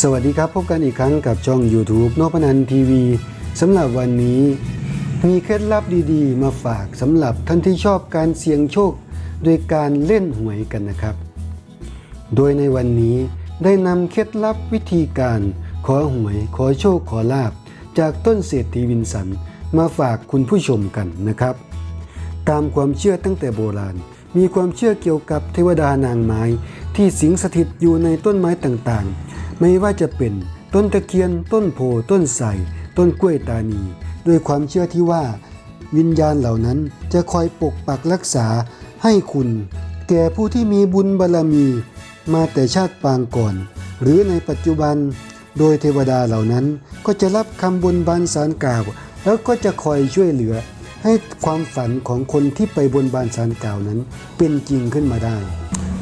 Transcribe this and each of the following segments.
สวัสดีครับ พบกันอีกครั้งกับช่อง YouTube นพนันทีวีสำหรับวันนี้ มีเคล็ดลับดีๆ มาฝากสำหรับท่านที่ชอบการเสี่ยงโชค โดยการเล่นหวยกันนะครับ โดยในวันนี้ได้นำเคล็ดลับวิธีการ ขอหวยขอโชคขอลาบ จากต้นเศรษฐีวินสัน มาฝากคุณผู้ชมกันนะครับ ตามความเชื่อตั้งแต่โบราณ มีความเชื่อเกี่ยวกับเทวดานางไม้ที่สิงสถิตอยู่ในต้นไม้ต่างๆ ไม่ว่าจะเป็นต้นตะเคียนต้นโพต้นไทรต้นกล้วยตานีด้วยความเชื่อที่ว่า วิญญาณเหล่านั้นจะคอยปกปักรักษาให้คุณ แก่ผู้ที่มีบุญบารรมี มาแต่ชาติปางก่อน หรือในปัจจุบัน โดยเทวดาเหล่านั้นก็จะรับคำบนบานสารกล่าว แล้วก็จะคอยช่วยเหลือ ให้ความฝันของคนที่ไปบนบานสารกล่าวนั้นเป็นจริงขึ้นมาได้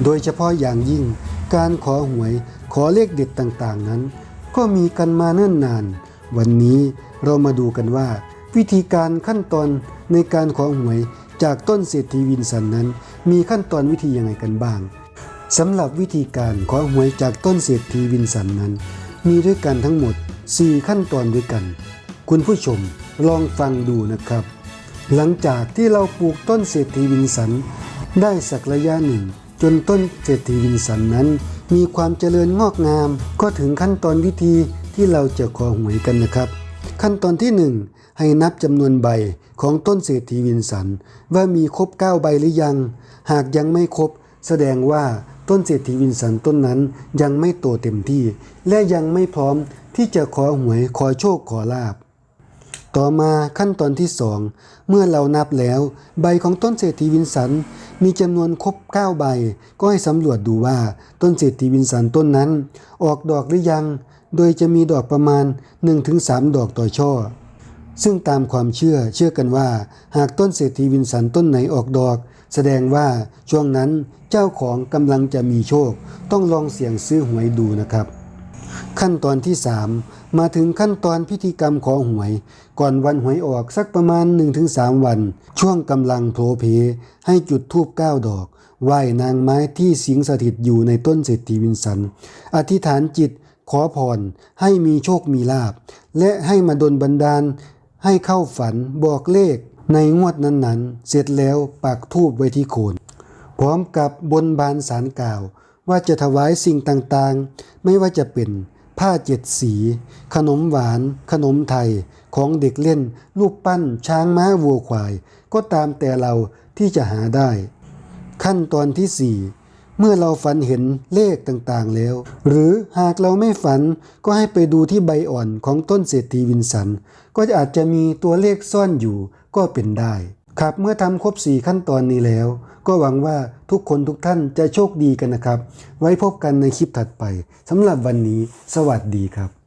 โดยเฉพาะอย่างยิ่ง การขอหวยขอเลขเด็ดต่างๆนั้น ก็มีกันมาเนิ่นนาน วันนี้เรามาดูกันว่า วิธีการขั้นตอนในการขอหวยจากต้นเศรษฐีวินสันนั้น มีขั้นตอนวิธียังไงกันบ้างสำหรับวิธีการขอหวยจากต้นเศรษฐีวินสันนั้น มีด้วยกันทั้งหมด 4 ขั้นตอนด้วยกัน คุณผู้ชมลองฟังดูนะครับ หลังจากที่เราปลูกต้นเศรษฐีวินสันได้สักระยะหนึ่ง จนต้นเศรษฐีวินสันนั้น มีความเจริญงอกงาม ก็ถึงขั้นตอนวิธีที่เราจะขอหวยกันนะครับ ขั้นตอนที่ 1 ให้นับจำนวนใบของต้นเศรษฐีวินสัน ว่ามีครบ 9 ใบหรือยัง หากยังไม่ครบ แสดงว่าต้นเศรษฐีวินสันต้นนั้นยังไม่โตเต็มที่ และยังไม่พร้อมที่จะขอหวยขอโชคขอลาบ ต่อมาขั้นตอนที่สองเมื่อเรานับแล้ว ใบของต้นเศรษฐีวินสันมีจำนวนครบ 9 ใบ ก็ให้สำรวจดูว่าต้นเศรษฐีวินสันต้นนั้น ออกดอกหรือยัง โดยจะมีดอกประมาณ 1-3 ดอกต่อช่อ ซึ่งตามความเชื่อเชื่อกันว่า หากต้นเศรษฐีวินสันต้นไหนออกดอก แสดงว่าช่วงนั้นเจ้าของกำลังจะมีโชค ต้องลองเสี่ยงซื้อหวยดูนะครับ ขั้นตอนที่ 3 มาถึงขั้นตอนพิธีกรรมขอหวย ก่อนวันหวยออกสักประมาณ 1-3 วัน ช่วงกำลังโผล่เพ ให้จุดธูป9ดอก ไหว้นางไม้ที่สิงสถิตอยู่ในต้นเศรษฐีวินสัน อธิษฐานจิตขอพรให้มีโชคมีลาบ และให้มาดลบันดาล ให้เข้าฝันบอกเลขในงวดนั้นๆ เสร็จแล้วปักทูบไว้ที่โคน พร้อมกับบนบานสารกล่าว ว่าจะถวายสิ่งต่างๆ ไม่ว่าจะเป็น ผ้าเจ็ดสี ขนมหวาน ขนมไทย ของเด็กเล่น รูปปั้น ช้างม้าวัวควาย ก็ตามแต่เราที่จะหาได้ ขั้นตอนที่4เมื่อเราฝันเห็นเลขต่างๆแล้ว หรือหากเราไม่ฝันก็ให้ไปดูที่ใบอ่อนของต้นเศรษฐีวินสัน ก็อาจจะมีตัวเลขซ่อนอยู่ก็เป็นได้ ครับเมื่อทำครบ 4 ขั้นตอนนี้แล้ว ก็หวังว่าทุกคนทุกท่านจะโชคดีกันนะครับ ไว้พบกันในคลิปถัดไปสำหรับวันนี้ สวัสดีครับ